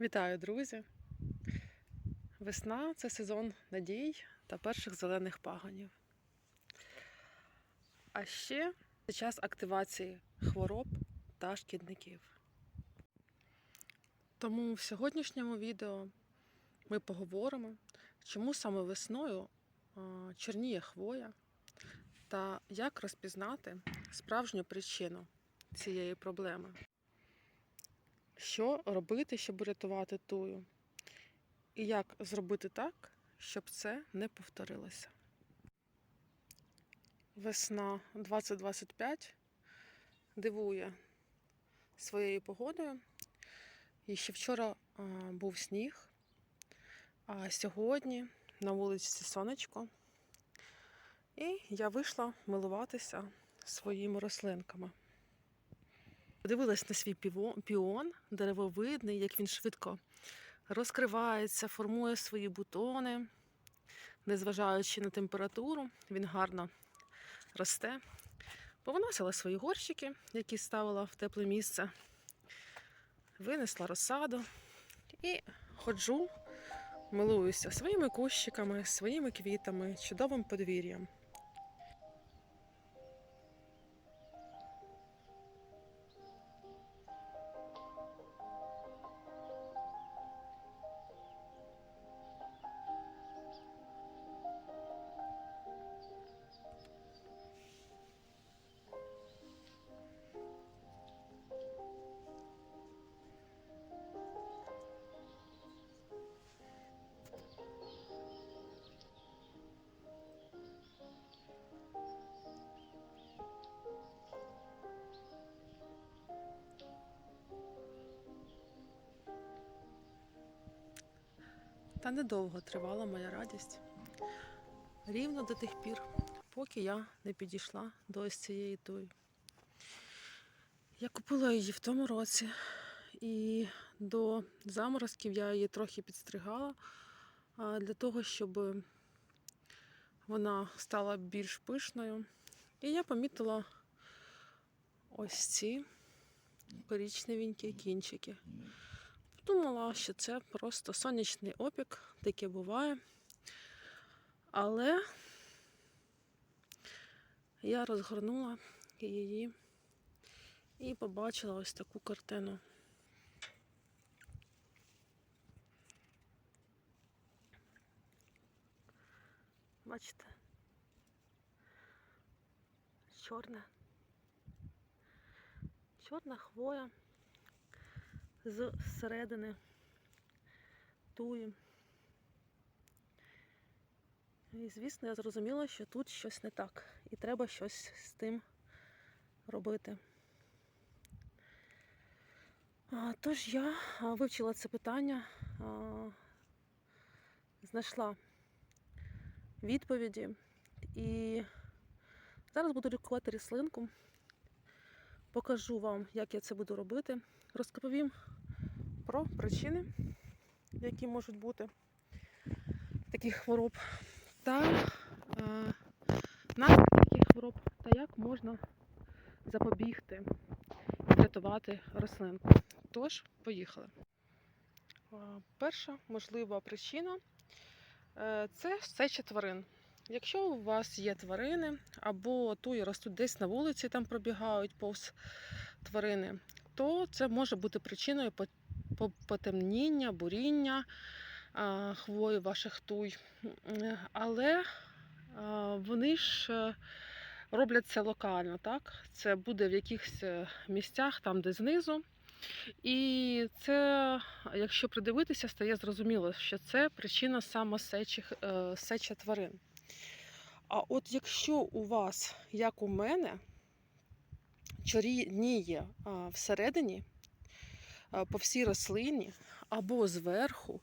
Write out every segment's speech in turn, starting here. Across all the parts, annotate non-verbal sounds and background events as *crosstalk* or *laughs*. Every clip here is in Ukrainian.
Вітаю, друзі! Весна це сезон надій та перших зелених пагонів. А ще це час активації хвороб та шкідників. Тому в сьогоднішньому відео ми поговоримо, чому саме весною чорніє хвоя та як розпізнати справжню причину цієї проблеми. Що робити, щоб рятувати тую? І як зробити так, щоб це не повторилося? Весна 2025 дивує своєю погодою. І ще вчора а, був сніг, а сьогодні на вулиці сонечко. І я вийшла милуватися своїми рослинками. Подивилась на свій піон деревовидний, як він швидко розкривається, формує свої бутони. Незважаючи на температуру, він гарно росте. Повиносила свої горщики, які ставила в тепле місце. Винесла розсаду і ходжу, милуюся своїми кущиками, своїми квітами, чудовим подвір'ям. Та недовго тривала моя радість. Рівно до тих пір, поки я не підійшла до ось цієї туї. Я купила її в тому році, і до заморозків я її трохи підстригала для того, щоб вона стала більш пишною. І я помітила ось ці коричневенькі кінчики. Думала, що це просто сонячний опік, таке буває. Але я розгорнула її і побачила ось таку картину. Бачите? Чорна. Чорна хвоя з середини туї. І, звісно, я зрозуміла, що тут щось не так, і треба щось з тим робити. Тож я вивчила це питання, знайшла відповіді і зараз буду лікувати ріслинку. Покажу вам, як я це буду робити. Розповім про причини, які можуть бути таких хвороб, та е, наслідки таких хвороб, та як можна запобігти і врятувати рослинку. Тож, поїхали. Е, Перша можлива причина е, це сеча тварин. Якщо у вас є тварини, або туї ростуть десь на вулиці, там пробігають повз тварини, то це може бути причиною по- по- потемніння, буріння хвої ваших туй. Але вони ж е, роблять це локально, так? Це буде в якихось е, місцях, там, де знизу. І це, якщо придивитися, стає зрозуміло, що це причина саме сечі, е, сеча тварин. А от якщо у вас, як у мене, чорніє всередині, по всій рослині або зверху,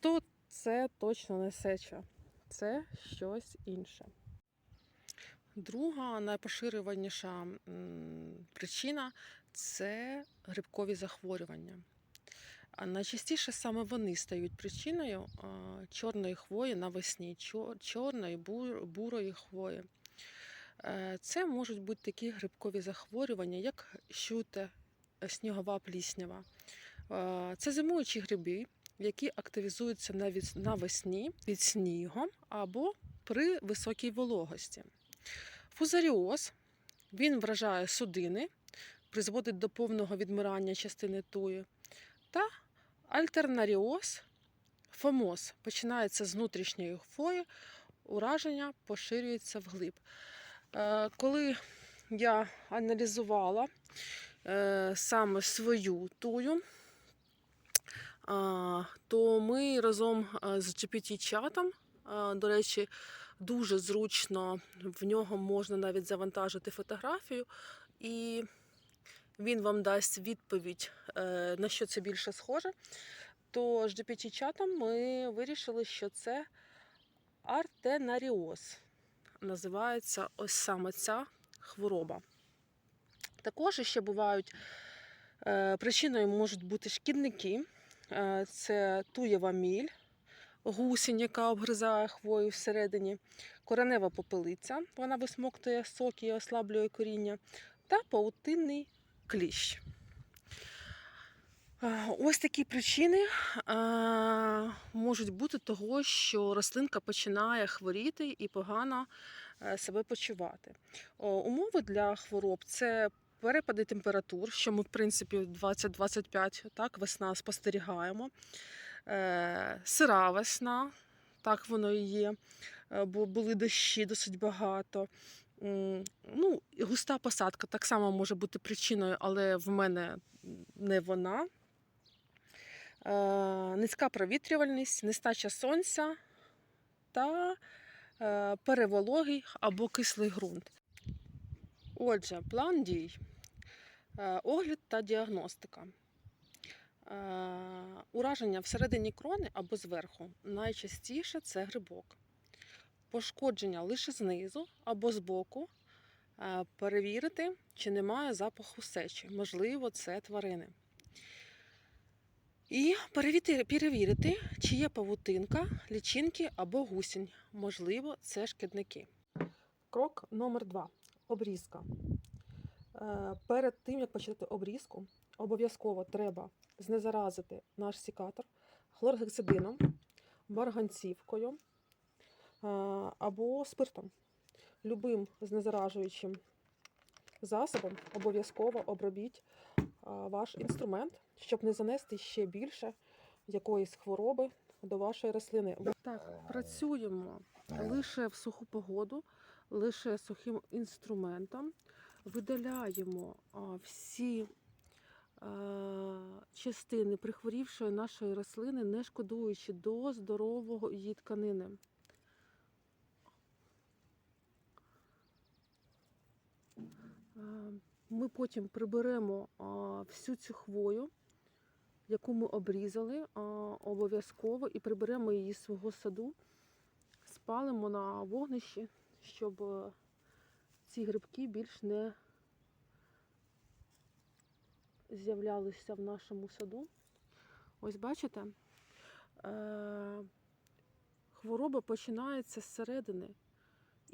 то це точно не сеча, це щось інше. Друга найпоширюваніша причина це грибкові захворювання. Найчастіше саме вони стають причиною чорної хвої навесні, чорної бурої хвої. Е, Це можуть бути такі грибкові захворювання, як щуте, е, снігова пліснява, Е, Це зимуючі гриби, які активізуються навесні під снігом або при високій вологості. Фузаріоз він вражає судини, призводить до повного відмирання частини туї. Та альтернаріоз, фомоз починається з внутрішньої хвої, ураження поширюється вглиб. Е, Коли я аналізувала е, саме свою тую, то ми разом з GPT-чатом, до речі, дуже зручно в нього можна навіть завантажити фотографію, і він вам дасть відповідь, е, на що це більше схоже. То з GPT-чатом ми вирішили, що це артенаріоз. Називається ось саме ця хвороба. Також ще бувають е, причиною можуть бути шкідники. Е, Це туєва міль, гусінь, яка обгризає хвою всередині, коренева попелиця, вона висмоктує соки і ослаблює коріння, та паутинний кліщ. Е, Ось такі причини е, можуть бути того, що рослинка починає хворіти і погано е, себе почувати. Умови для хвороб це перепади температур, що ми, в принципі, 20-25, так, весна спостерігаємо. Сира весна, так воно і є, бо були дощі досить багато. Ну, густа посадка так само може бути причиною, але в мене не вона. Е, Низька провітрювальність, нестача сонця та е, перевологий або кислий ґрунт. Отже, план дій, Е, огляд та діагностика. Ураження всередині крони або зверху. Найчастіше це грибок. Пошкодження лише знизу або збоку. Е, Перевірити, чи немає запаху сечі. Можливо, це тварини. І перевірити, чи є павутинка, лічинки або гусінь. Можливо, це шкідники. Крок номер два. Обрізка. Е, Перед тим, як почати обрізку, обов'язково треба знезаразити наш сікатор хлоргексидином, марганцівкою е, або спиртом. Любим знезаражуючим засобом обов'язково обробіть ваш інструмент, щоб не занести ще більше якоїсь хвороби до вашої рослини. Так, працюємо лише в суху погоду, лише сухим інструментом. Видаляємо всі частини прихворівшої нашої рослини, не шкодуючи до здорового її тканини. Ми потім приберемо всю цю хвою, яку ми обрізали обов'язково, і приберемо її з свого саду, спалимо на вогнищі, щоб е, ці грибки більш не з'являлися в нашому саду. Ось бачите, е, хвороба починається зсередини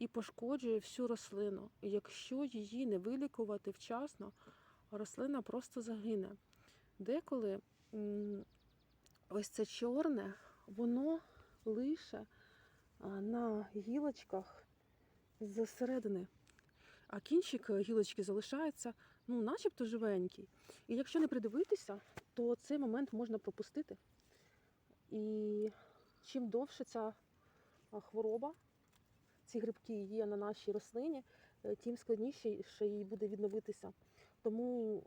і пошкоджує всю рослину. Якщо її не вилікувати вчасно, рослина просто загине. Деколи ось це чорне, воно лише на гілочках зсередини, а кінчик е, гілочки залишається ну, начебто живенький. І якщо не придивитися, то цей момент можна пропустити. І чим довше ця хвороба, ці грибки є на нашій рослині, е, тим складніше ще їй буде відновитися. Тому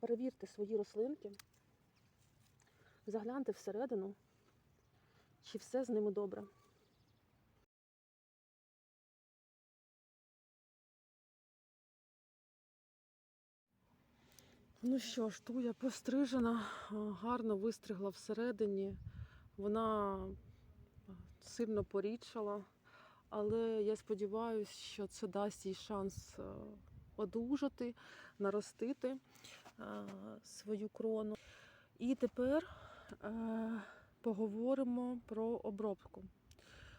перевірте свої рослинки, загляньте всередину, чи все з ними добре. Ну що ж, туя пострижена, гарно вистригла всередині. Вона сильно порідшала, але я сподіваюся, що це дасть їй шанс одужати, наростити свою крону. І тепер е, поговоримо про обробку.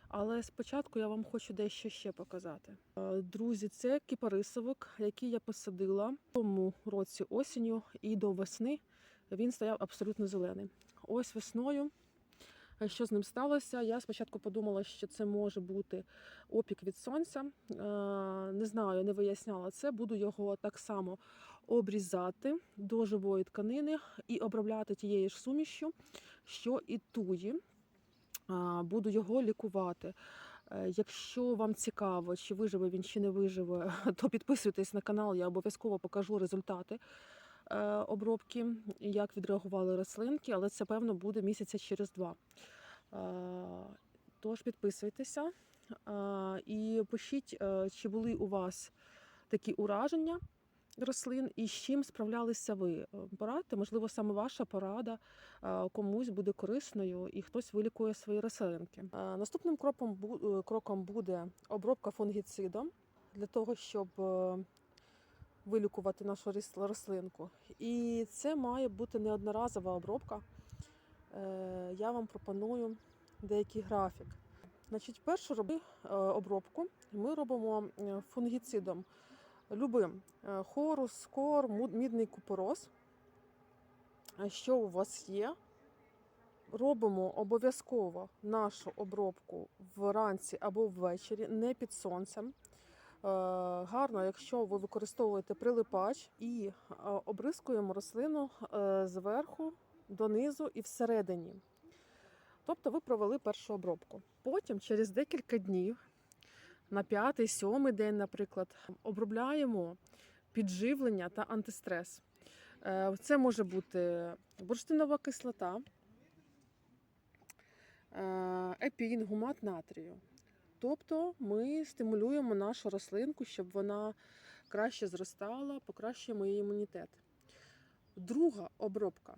Але спочатку я вам хочу дещо ще показати. Е, Друзі, це кіпарисовик, який я посадила в тому році осінню і до весни він стояв абсолютно зелений. Ось весною. Е, Що з ним сталося? Я спочатку подумала, що це може бути опік від сонця. Е, Не знаю, не виясняла це. Буду його так само обрізати до живої тканини і обробляти тією ж сумішю, що і туї. Буду його лікувати. Е, Якщо вам цікаво, чи виживе він, чи не виживе, *laughs* то підписуйтесь на канал, я обов'язково покажу результати е, обробки, як відреагували рослинки, але це певно буде місяця через два. Е, Тож підписуйтеся е, і пишіть, е, чи були у вас такі ураження рослин і з чим справлялися ви. Е, Порадьте, можливо, саме ваша порада е, комусь буде корисною і хтось вилікує свої рослинки. Е, Наступним кроком, бу- е, кроком буде обробка фунгіцидом для того, щоб е, вилікувати нашу рослинку. І це має бути не одноразова обробка. Е, Я вам пропоную деякий графік. Значить, першу е, обробку ми робимо е, фунгіцидом любим хорус, скор, мідний купорос. Що у вас є? Робимо обов'язково нашу обробку вранці або ввечері, не під сонцем. Е, Гарно, якщо ви використовуєте прилипач і е, обрискуємо рослину е, зверху донизу і всередині. Тобто ви провели першу обробку. Потім, через декілька днів, на п'ятий, сьомий день, наприклад, обробляємо підживлення та антистрес. Це може бути бурштинова кислота, епін, гумат натрію. Тобто ми стимулюємо нашу рослинку, щоб вона краще зростала, покращуємо її імунітет. Друга обробка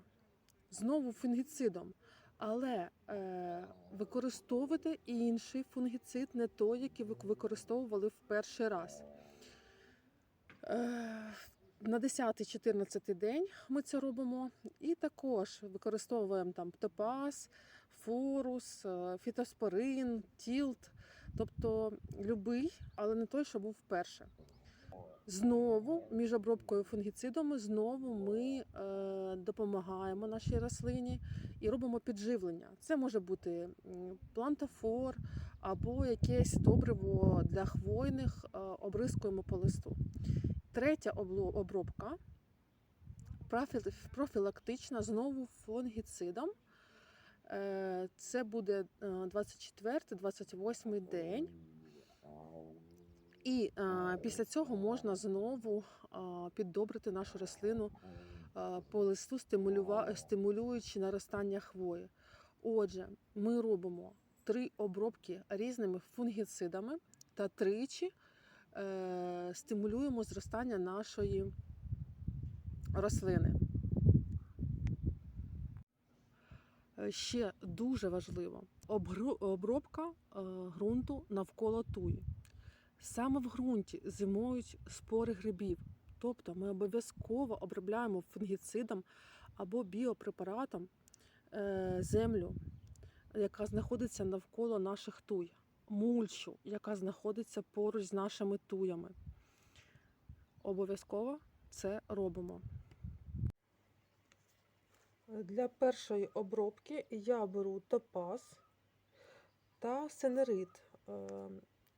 знову фунгіцидом, але е, використовуйте інший фунгіцид, не той, який ви використовували в перший раз. Е, на 10-14 день ми це робимо, і також використовуємо там топаз, форус, е, фітоспорин, тілт, тобто любий, але не той, що був вперше. Знову між обробкою фунгіцидами знову ми е, допомагаємо нашій рослині і робимо підживлення. Це може бути м, плантофор або якесь добриво для хвойних, е, обрискуємо по листу. Третя обробка профілактична, знову фунгіцидом. Е, Це буде 24-28 день. І е, після цього можна знову е, піддобрити нашу рослину е, по листу, стимулюючи наростання хвої. Отже, ми робимо три обробки різними фунгіцидами та тричі е, стимулюємо зростання нашої рослини. Е, Ще дуже важливо обробка е, ґрунту навколо туї. Саме в ґрунті зимують спори грибів, тобто ми обов'язково обробляємо фунгіцидом або біопрепаратом е, землю, яка знаходиться навколо наших туй, мульчу, яка знаходиться поруч з нашими туями. Обов'язково це робимо. Для першої обробки я беру топаз та сенерит. Е,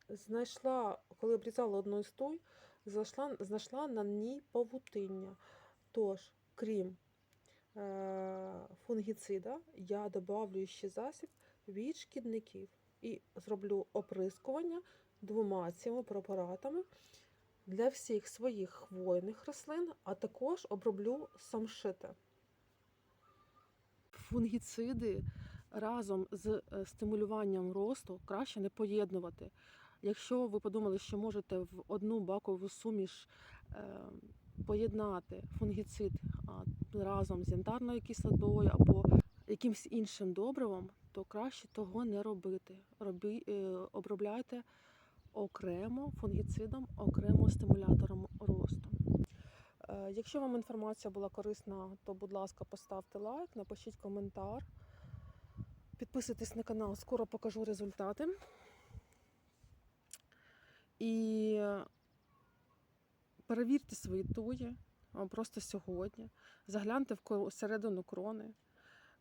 Знайшла, коли обрізала одну із туй, знайшла, знайшла на ній павутиння. Тож, крім е, фунгіцида, я додавлю ще засіб від шкідників і зроблю оприскування двома цими препаратами для всіх своїх хвойних рослин, а також оброблю самшити. Фунгіциди разом з е, стимулюванням росту краще не поєднувати. Якщо ви подумали, що можете в одну бакову суміш е, поєднати фунгіцид разом з янтарною кислотою або якимось іншим добривом, то краще того не робити. Робі, е, обробляйте окремо фунгіцидом, окремо стимулятором росту. Е, Якщо вам інформація була корисна, то будь ласка, поставте лайк, напишіть коментар. Підписуйтесь на канал, скоро покажу результати. І перевірте свої туї, просто сьогодні. Загляньте в середину крони,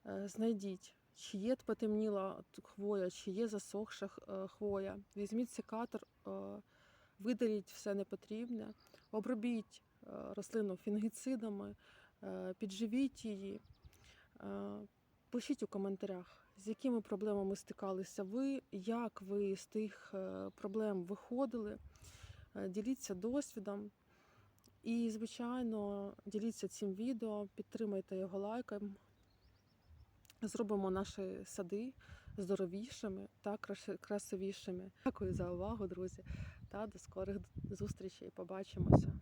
е, знайдіть, чи є потемніла хвоя, чи є засохша е, хвоя. Візьміть секатор, видаліть все непотрібне, обробіть рослину фінгіцидами, е, підживіть її. Е, Пишіть у коментарях, з якими проблемами стикалися ви, як ви з тих е, проблем виходили. Діліться досвідом. І, звичайно, діліться цим відео, підтримайте його лайком. Зробимо наші сади здоровішими та красивішими. Дякую за увагу, друзі, та до скорих зустрічей. Побачимося.